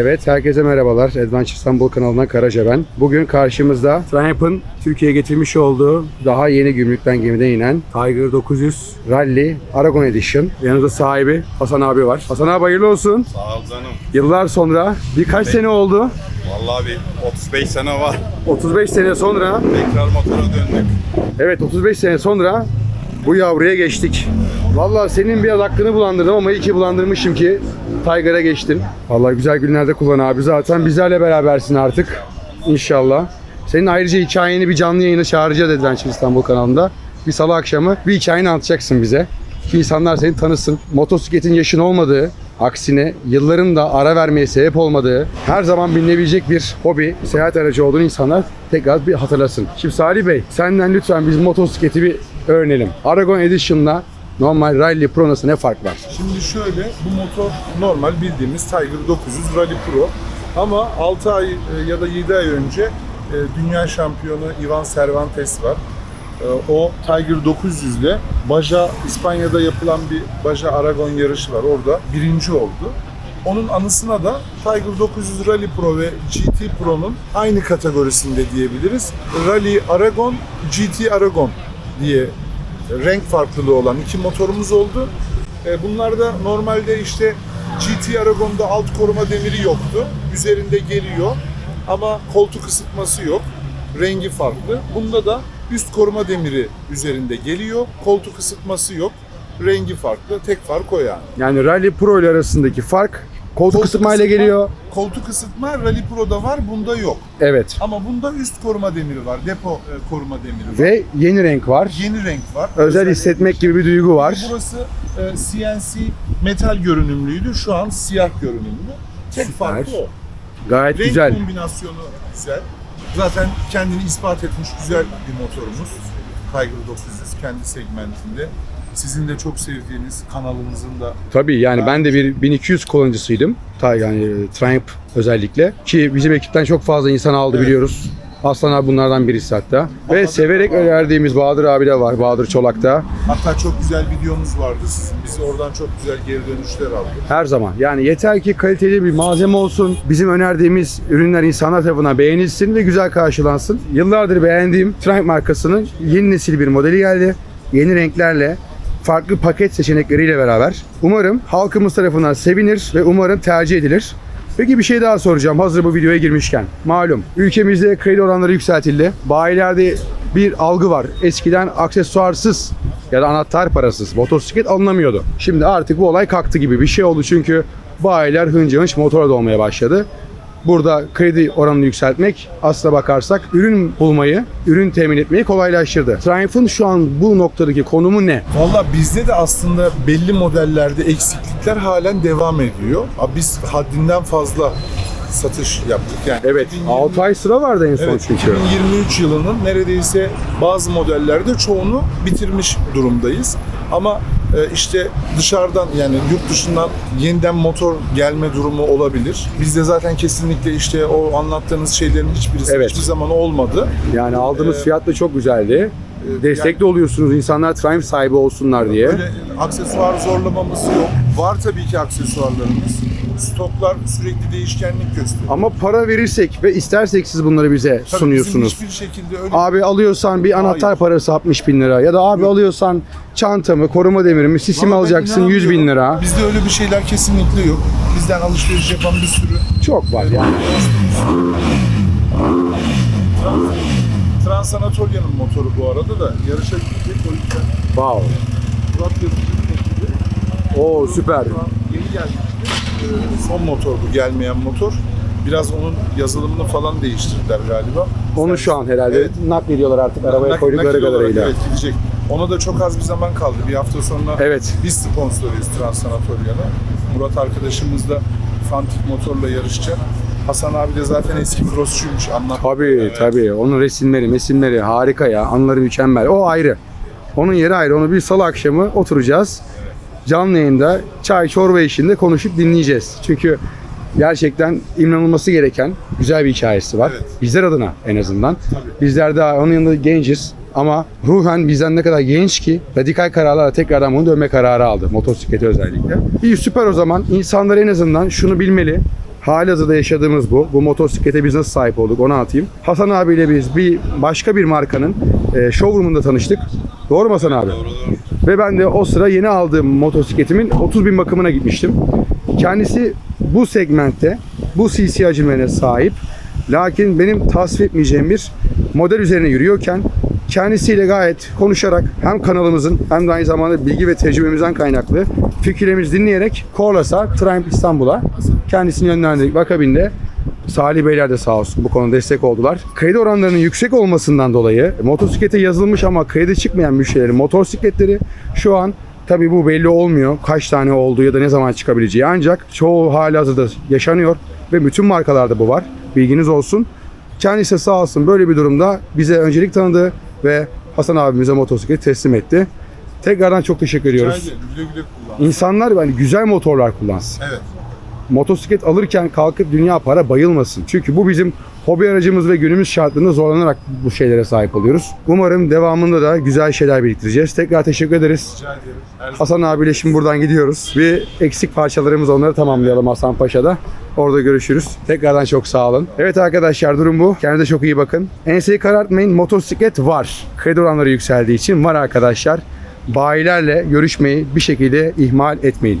Evet, herkese merhabalar. Adventure İstanbul kanalından Karaca ben. Bugün karşımızda Triumph'ın Türkiye'ye getirmiş olduğu daha yeni gümrükten gemiden inen Tiger 900 Rally Aragon Edition. Yanımızda sahibi Hasan abi var. Hasan abi hayırlı olsun. Sağ ol canım. Yıllar sonra birkaç sene oldu. Vallahi bir 35 sene var. 35 sene sonra, Tekrar motora döndük. evet 35 sene sonra bu yavruya geçtik. Vallahi senin biraz hakkını bulandırdım ama iyi ki bulandırmışım ki Tiger'a geçtin. Vallahi güzel günlerde kullan abi. Zaten bizlerle berabersin artık. İnşallah. Senin ayrıca hikayeni bir canlı yayına çağıracağız Adventure İstanbul kanalında. Bir salı akşamı bir hikayeni anlatacaksın bize. Ki insanlar seni tanısın. Motosikletin yaşın olmadığı, aksine yılların da ara vermeye sebep olmadığı, her zaman bilinebilecek bir hobi, seyahat aracı olduğunu insanlar tekrar bir hatırlasın. Şimdi Salih Bey, senden lütfen biz motosikleti bir öğrenelim. Aragon Edition'la normal Rally Pro arasında ne fark var? Şimdi şöyle, bu motor normal bildiğimiz Tiger 900 Rally Pro. Ama 6 ay e, ya da 7 ay önce e, dünya şampiyonu Ivan Cervantes var. E, O Tiger 900 ile Baja, İspanya'da yapılan bir Baja Aragon yarışı var. Orada birinci oldu. Onun anısına da Tiger 900 Rally Pro ve GT Pro'nun aynı kategorisinde diyebiliriz. Rally Aragon, GT Aragon diye renk farklılığı olan iki motorumuz oldu. E, Bunlar da normalde işte GT Aragon'da alt koruma demiri yoktu. Üzerinde geliyor ama koltuk ısıtması yok. Rengi farklı. Bunda da üst koruma demiri üzerinde geliyor. Koltuk ısıtması yok. Rengi farklı. Tek fark o yani. Yani Rally Pro ile arasındaki fark koltuk, Koltuk ısıtma- geliyor. Koltuk ısıtma Rally Pro'da var, bunda yok. Evet. Ama bunda üst koruma demiri var, depo e, koruma demiri var. Ve yeni renk var. Yeni renk var. Özel hissetmek gibi bir duygu var. Burası e, CNC metal görünümlüydü. Şu an siyah görünümlü. Tek Süper. farkı o. Gayet Renk güzel. kombinasyonu güzel. Zaten kendini ispat etmiş güzel bir motorumuz. Tiger 900 kendi segmentinde. Sizin de çok sevdiğiniz kanalınızın da Tabii yani ben de bir 1200 kullanıcısıydım. Ta yani e, Triumph özellikle. Ki bizim ekipten çok fazla insan aldı Evet. biliyoruz. Aslan abi bunlardan birisi hatta. Ve severek önerdiğimiz Bahadır abi de var. Bahadır Çolak'ta. hatta çok güzel videonuz vardı sizin. Biz oradan çok güzel geri dönüşler aldık. Her zaman. Yani yeter ki kaliteli bir malzeme olsun. Bizim önerdiğimiz ürünler insanlar tarafından beğenilsin ve güzel karşılansın. Yıllardır beğendiğim Triumph markasının yeni nesil bir modeli geldi. Yeni renklerle farklı paket seçenekleriyle beraber. Umarım halkımız tarafından sevinir ve umarım tercih edilir. Peki bir şey daha soracağım hazır bu videoya girmişken. Malum ülkemizde kredi oranları yükseltildi. Bayilerde bir algı var. Eskiden aksesuarsız ya da anahtar parasız motosiklet alınamıyordu. Şimdi artık bu olay kalktı gibi bir şey oldu çünkü bayiler hınca hınç motora dolmaya başladı. Burada kredi oranını yükseltmek aslına bakarsak ürün bulmayı, ürün temin etmeyi kolaylaştırdı. Triumph'ın şu an bu noktadaki konumu ne? Valla bizde de aslında belli modellerde eksiklikler halen devam ediyor. Abi Biz haddinden fazla satış yaptık. Yani Evet, 2020 6 ay sıra vardı en son Evet, çünkü. 2023 yılının neredeyse bazı modellerde çoğunu bitirmiş durumdayız. Ama işte dışarıdan yani yurt dışından yeniden motor gelme durumu olabilir. Bizde zaten kesinlikle işte o anlattığınız şeylerin hiçbirisi Evet. hiçbir zaman olmadı. Yani aldığımız Ee, fiyat da çok güzeldi. Destekli oluyorsunuz insanlar Triumph sahibi olsunlar diye. Böyle aksesuar zorlamamız yok. Var tabii ki aksesuarlarımız. Stoklar sürekli değişkenlik gösteriyor. Ama para verirsek ve istersek siz bunları bize Tabii bizim sunuyorsunuz. hiçbir şekilde öyle Abi alıyorsan bir anahtar Hayır. parası 60 bin lira ya da abi alıyorsan çantamı, koruma demirimi, sisimi Vallahi alacaksın 100 bin lira. Bizde öyle bir şeyler kesinlikle yok. Bizden alışveriş yapan bir sürü Çok var yani. Trans Anatolia'nın motoru bu arada da yarışa gidecek o yüzden Wow. Murat Yazıcı'nın ekibi Oo süper. an yeni gelmişti. Ee, son motor bu gelmeyen motor. Biraz onun yazılımını falan değiştirdiler galiba. Onu şu an herhalde Evet. naklediyorlar artık arabaya Nak- koydukları kadarıyla. Evet gidecek. Ona da çok az bir zaman kaldı. Bir hafta sonra Evet. biz sponsoruyuz Trans Anatolia'na. Murat arkadaşımız da Fantik motorla yarışacak. Hasan abi de zaten eski crossçuymuş anlat. Tabii tabii. Onun resimleri, mesimleri harika ya. Anıları mükemmel. O ayrı. Onun yeri ayrı. Onu bir salı akşamı oturacağız. Canlı yayında çay çorba işinde konuşup dinleyeceğiz. Çünkü gerçekten inanılması gereken güzel bir hikayesi var. Evet. Bizler adına en azından. Tabii. Bizler daha onun yanında genciz. Ama ruhen bizden ne kadar genç ki radikal kararlarla tekrardan bunu dönme kararı aldı. Motosikleti özellikle. İyi süper o zaman. İnsanlar en azından şunu bilmeli. Halihazırda yaşadığımız bu. Bu motosiklete biz nasıl sahip olduk onu anlatayım. Hasan abiyle biz bir başka bir markanın e, showroomunda tanıştık. Doğru mu Hasan abi? Doğru doğru. Ve ben de o sıra yeni aldığım motosikletimin 30 bin bakımına gitmiştim. Kendisi bu segmentte, bu CC hacimlerine sahip. Lakin benim tasvip etmeyeceğim bir model üzerine yürüyorken kendisiyle gayet konuşarak hem kanalımızın hem de aynı zamanda bilgi ve tecrübemizden kaynaklı fikirlerimizi dinleyerek Korlas'a, Triumph İstanbul'a kendisini yönlendirdik. Akabinde Salih Beyler de sağ olsun bu konuda destek oldular. Kredi oranlarının yüksek olmasından dolayı motosiklete yazılmış ama kredi çıkmayan müşterilerin motosikletleri şu an tabii bu belli olmuyor. Kaç tane olduğu ya da ne zaman çıkabileceği ancak çoğu halihazırda yaşanıyor ve bütün markalarda bu var. Bilginiz olsun. Kendisi sağ olsun böyle bir durumda bize öncelik tanıdı ve Hasan abimize motosiklet teslim etti. Tekrardan çok teşekkür ediyoruz. Güle güle. İnsanlar hani güzel motorlar kullansın Evet. Motosiklet alırken kalkıp dünya para bayılmasın. Çünkü bu bizim hobi aracımız ve günümüz şartlarında zorlanarak bu şeylere sahip oluyoruz. Umarım devamında da güzel şeyler biriktireceğiz. Tekrar teşekkür ederiz. Rica ederim. Hasan abiyle şimdi buradan gidiyoruz. Bir eksik parçalarımız onları tamamlayalım Hasan Paşa'da. Orada görüşürüz. Tekrardan çok sağ olun. Evet arkadaşlar durum bu. Kendinize çok iyi bakın. Enseyi karartmayın. Motosiklet var. Kredi oranları yükseldiği için var arkadaşlar. Bayilerle görüşmeyi bir şekilde ihmal etmeyin.